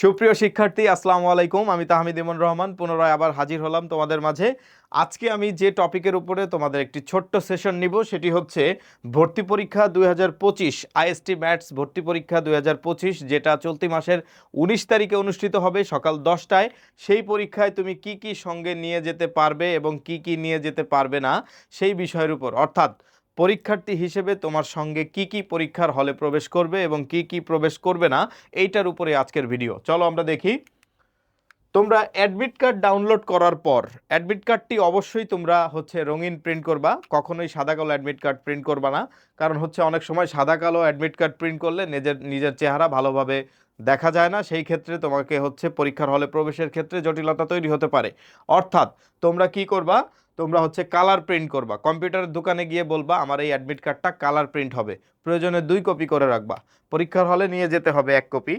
সুপ্রিয় শিক্ষার্থী, আসসালামু আলাইকুম। আমি তাহমিদ ইমন রহমান, পুনরায় আবার হাজির হলাম তোমাদের মাঝে। আজকে আমি যে টপিকের উপরে তোমাদের একটি ছোট্ট সেশন নিব, সেটি হচ্ছে ভর্তি পরীক্ষা দুই হাজার পঁচিশ, আইএসটি ম্যাটস ভর্তি পরীক্ষা দুই হাজার পঁচিশ, যেটা চলতি মাসের উনিশ তারিখে অনুষ্ঠিত হবে সকাল দশটায়। সেই পরীক্ষায় তুমি কি কি সঙ্গে নিয়ে যেতে পারবে এবং কি কি নিয়ে যেতে পারবে না, সেই বিষয়ের উপর। অর্থাৎ পরীক্ষার্থী হিসেবে তোমার সঙ্গে কি কি পরীক্ষার হলে প্রবেশ করবে এবং কি কি প্রবেশ করবে না, এইটার উপরে আজকের ভিডিও। চলো আমরা দেখি। তোমরা অ্যাডমিট কার্ড ডাউনলোড করার পর, অ্যাডমিট কার্ডটি অবশ্যই তোমরা হচ্ছে রঙিন প্রিন্ট করবা, কখনোই সাদা কালো অ্যাডমিট কার্ড প্রিন্ট করবা না, কারণ হচ্ছে অনেক সময় সাদা কালো অ্যাডমিট কার্ড প্রিন্ট করলে নিজের নিজের চেহারা ভালোভাবে দেখা যায় না, সেই ক্ষেত্রে তোমাকে হচ্ছে পরীক্ষার হলে প্রবেশের ক্ষেত্রে জটিলতা তৈরি হতে পারে। অর্থাৎ তোমরা কি করবা তোমরা হচ্ছে কালার প্রিন্ট করবা। কম্পিউটারের দোকানে গিয়ে বলবা, আমার এই অ্যাডমিট কার্ডটা কালার প্রিন্ট হবে। প্রয়োজনে দুই কপি করে রাখবা। পরীক্ষার হলে নিয়ে যেতে হবে এক কপি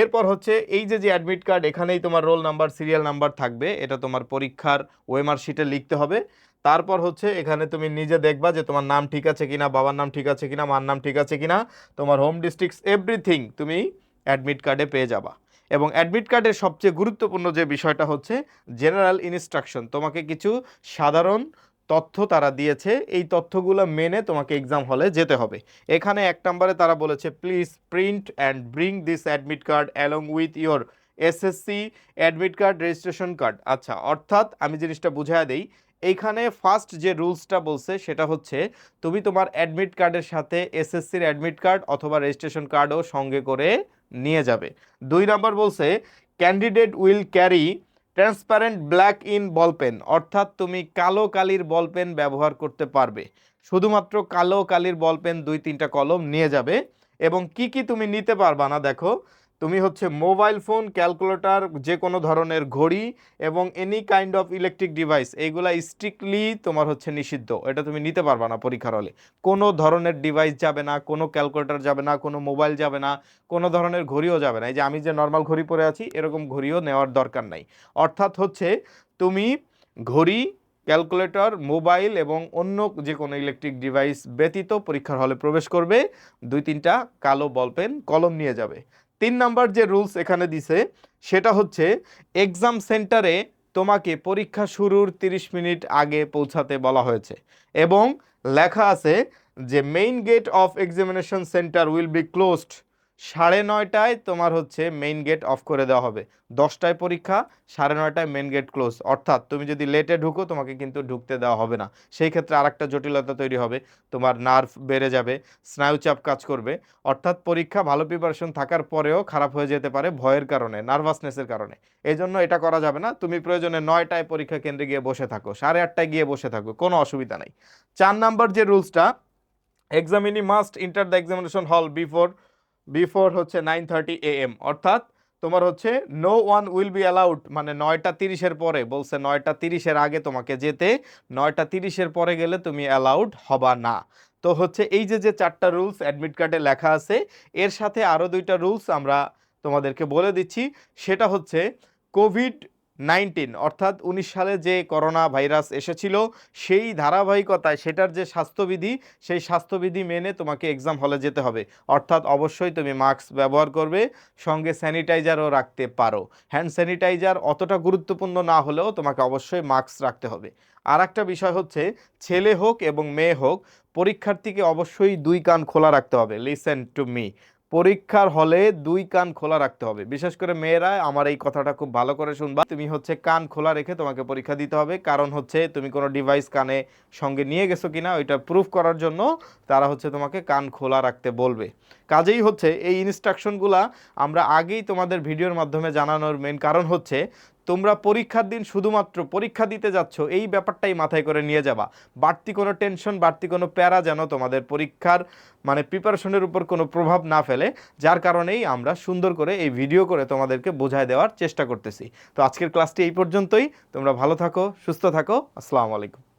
এরপর হচ্ছে এই যে যে অ্যাডমিট কার্ড এখানেই তোমার রোল নাম্বার সিরিয়াল নাম্বার থাকবে। এটা তোমার পরীক্ষার ওয়েমার শিটে লিখতে হবে। তারপর হচ্ছে এখানে তুমি নিজে দেখবা যে তোমার নাম ঠিক আছে কিনা, বাবার নাম ঠিক আছে কিনা, মার নাম ঠিক আছে কিনা। তোমার হোম ডিস্ট্রিক্টস এভরিথিং তুমি অ্যাডমিট কার্ডে পেয়ে যাবা। এবং অ্যাডমিট কার্ডের সবচেয়ে গুরুত্বপূর্ণ যে বিষয়টা হচ্ছে জেনারেল ইনস্ট্রাকশন। তোমাকে কিছু সাধারণ তথ্য তারা দিয়েছে। এই তথ্যগুলো মেনে তোমাকে এক্সাম হলে যেতে হবে। এখানে এক নম্বরে তারা বলেছে, please print and bring this admit card along with your SSC admit card registration card. আচ্ছা অর্থাৎ আমি জিনিসটা বুঝাই দেই, এইখানে ফার্স্ট যে রুলসটা বলছে সেটা হচ্ছে, তুমি তোমার অ্যাডমিট কার্ডের সাথে এসএসসির অ্যাডমিট কার্ড অথবা রেজিস্ট্রেশন কার্ডও সঙ্গে করে নিয়ে যাবে। দুই নম্বর বলছে candidate will carry transparent black in ball pen অর্থাৎ তুমি কালো কালির বল পেন ব্যবহার করতে পারবে। শুধুমাত্র কালো কালির বল পেন দুই তিনটা কলম নিয়ে যাবে এবং কি কি তুমি নিতে পারবা না, দেখো। তুমি হচ্ছে মোবাইল ফোন, ক্যালকুলেটর যে কোনো ধরনের ঘড়ি এবং any kind of electric device এইগুলা স্ট্রিক্টলি তোমার হচ্ছে নিষিদ্ধ। এটা তুমি নিতে পারবা না পরীক্ষার হলে। কোনো ধরনের ডিভাইস যাবে না, কোনো ক্যালকুলেটর যাবে না, কোনো মোবাইল যাবে না, কোনো ধরনের ঘড়িও যাবে না। এই যে আমি যে নর্মাল ঘড়ি পরে আছি, এরকম ঘড়িও নেওয়ার দরকার নাই। অর্থাৎ হচ্ছে তুমি ঘড়ি ক্যালকুলেটর মোবাইল এবং অন্য যে কোনো ইলেকট্রিক ডিভাইস ব্যতীত পরীক্ষার হলে প্রবেশ করবে। দুই তিনটা কালো বল পেন কলম নিয়ে যাবে। তিন নাম্বার যে রুলস এখানে দিছে, সেটা হচ্ছে এক্সাম সেন্টারে তোমাকে পরীক্ষা শুরুর 30 মিনিট আগে পৌঁছাতে বলা হয়েছে। এবং লেখা আছে যে main gate of examination centre will be closed সাড়ে নয়টায় তোমার হচ্ছে মেইন গেট অফ করে দেওয়া হবে। দশটায় পরীক্ষা, সাড়ে নয়টায় মেইন গেট ক্লোজ অর্থাৎ তুমি যদি লেটে ঢুকো, তোমাকে কিন্তু ঢুকতে দেওয়া হবে না। সেই ক্ষেত্রে আরেকটা জটিলতা তৈরি হবে। তোমার নার্ভ বেড়ে যাবে স্নায়ুচাপ কাজ করবে। অর্থাৎ পরীক্ষা ভালো প্রিপারেশন থাকার পরেও খারাপ হয়ে যেতে পারে ভয়ের কারণে নার্ভাসনেসের কারণে। এই জন্য এটা করা যাবে না। তুমি প্রয়োজনে নয়টায় পরীক্ষা কেন্দ্রে গিয়ে বসে থাকো, সাড়ে আটটায় গিয়ে বসে থাকো, কোনো অসুবিধা নাই। চার নাম্বার যে রুলসটা examinee must enter the examination hall before before হচ্ছে নাইন থার্টি এ এম অর্থাৎ তোমার হচ্ছে no one will be allowed মানে নয়টা তিরিশের পরে, বলছে নয়টা তিরিশের আগে তোমাকে যেতে, নয়টা তিরিশের পরে গেলে তুমি অ্যালাউড হবা না। তো হচ্ছে এই যে যে চারটা রুলস অ্যাডমিট কার্ডে লেখা আছে, এর সাথে আরও দুইটা রুলস আমরা তোমাদেরকে বলে দিচ্ছি। সেটা হচ্ছে কোভিড নাইনটিন, অর্থাৎ উনিশ সালে যে করোনা ভাইরাস এসেছিল, সেই ধারাবাহিকতায় সেটার যে স্বাস্থ্যবিধি, সেই স্বাস্থ্যবিধি মেনে তোমাকে এক্সাম হলে যেতে হবে। অর্থাৎ অবশ্যই তুমি মাস্ক ব্যবহার করবে, সঙ্গে স্যানিটাইজারও রাখতে পারো। হ্যান্ড স্যানিটাইজার অতটা গুরুত্বপূর্ণ না হলেও তোমাকে অবশ্যই মাস্ক রাখতে হবে। আর একটা বিষয় হচ্ছে, ছেলে হোক এবং মেয়ে হোক, পরীক্ষার্থীকে অবশ্যই দুই কান খোলা রাখতে হবে। লিসেন টু মি পরীক্ষার হলে দুই কান খোলা রাখতে হবে। বিশেষ করে মেয়েরা, আমার এই কথাটা খুব ভালো করে শুনবা। তুমি হচ্ছে কান খোলা রেখে তোমাকে পরীক্ষা দিতে হবে। কারণ হচ্ছে তুমি কোনো ডিভাইস কানে সঙ্গে নিয়ে গেছো কিনা, ওইটা প্রুফ করার জন্য তারা হচ্ছে তোমাকে কান খোলা রাখতে বলবে। কাজেই হচ্ছে এই ইনস্ট্রাকশনগুলা আমরা আগেই তোমাদের ভিডিওর মাধ্যমে জানানোর মেন কারণ হচ্ছে তোমরা পরীক্ষার দিন শুধুমাত্র পরীক্ষা দিতে যাচ্ছ, এই ব্যাপারটাই মাথায় করে নিয়ে যাবা। বাড়তি কোনো টেনশন বাড়তি কোনো প্যারা যেন তোমাদের পরীক্ষার মানে প্রিপারেশনের উপর কোনো প্রভাব না ফেলে, যার কারণেই আমরা সুন্দর করে এই ভিডিও করে তোমাদেরকে বোঝায় দেওয়ার চেষ্টা করতেছি। তো আজকের ক্লাসটি এই পর্যন্তই। তোমরা ভালো থাকো, সুস্থ থাকো। আসসালামু আলাইকুম।